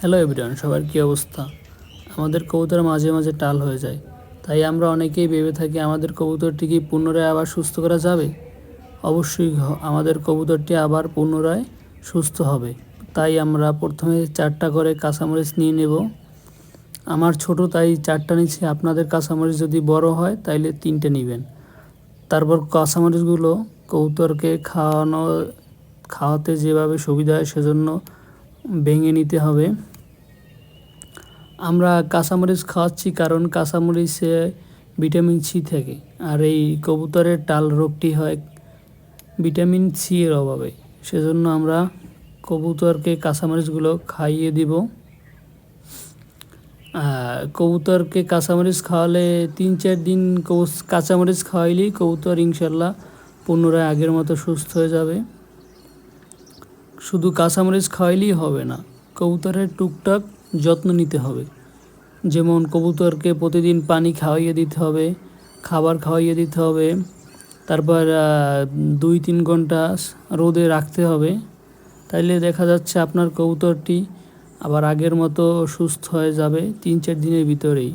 Hello everyone সবার কী অবস্থা? আমাদের কবুতর মাঝে মাঝে টাল হয়ে যায়। তাই আমরা অনেকেই ভেবে থাকি আমাদের কবুতরটি কি পুনরায় আবার সুস্থ করা যাবে? অবশ্যই আমাদের কবুতরটি আবার পুনরায় সুস্থ হবে। তাই আমরা প্রথমে চারটা করে কাঁচামরিচ নিয়ে নেব। আমার ছোট তাই চারটা নিচ্ছে, আপনাদের কাঁচামরিচ যদি বড় হয় তাইলে তিনটে নেবেন। তারপর কাঁচামরিচগুলো কবুতরকে খাওয়ানো খাওয়াতে যেভাবে সুবিধা হয় সেজন্য ভেঙে নিতে হবে। আমরা কাঁচামরিচ খাওয়াচ্ছি কারণ কাঁচামরিচে ভিটামিন সি থাকে। আর এই কবুতরের টাল রোগটি হয় ভিটামিন সি এর অভাবে। সেজন্য আমরা কবুতরকে কাঁচামরিচগুলো খাইয়ে দিব। কবুতরকে কাঁচামরিচ খাওয়ালে তিন চার দিন কাঁচামরিচ খাওয়াইলেই কবুতর ইনশাল্লাহ পুনরায় আগের মতো সুস্থ হয়ে যাবে। শুধু কাঁচামরিচ খাওয়াইলেই হবে না, কবুতরের টুকটাক যত্ন নিতে হবে। যেমন কবুতরকে প্রতিদিন পানি খাওয়াইয়ে দিতে হবে, খাবার খাওয়াইয়ে দিতে হবে, তারপর দুই তিন ঘণ্টা রোদে রাখতে হবে। তাইলে দেখা যাচ্ছে আপনার কবুতরটি আবার আগের মতো সুস্থ হয়ে যাবে তিন চার দিনের ভিতরেই।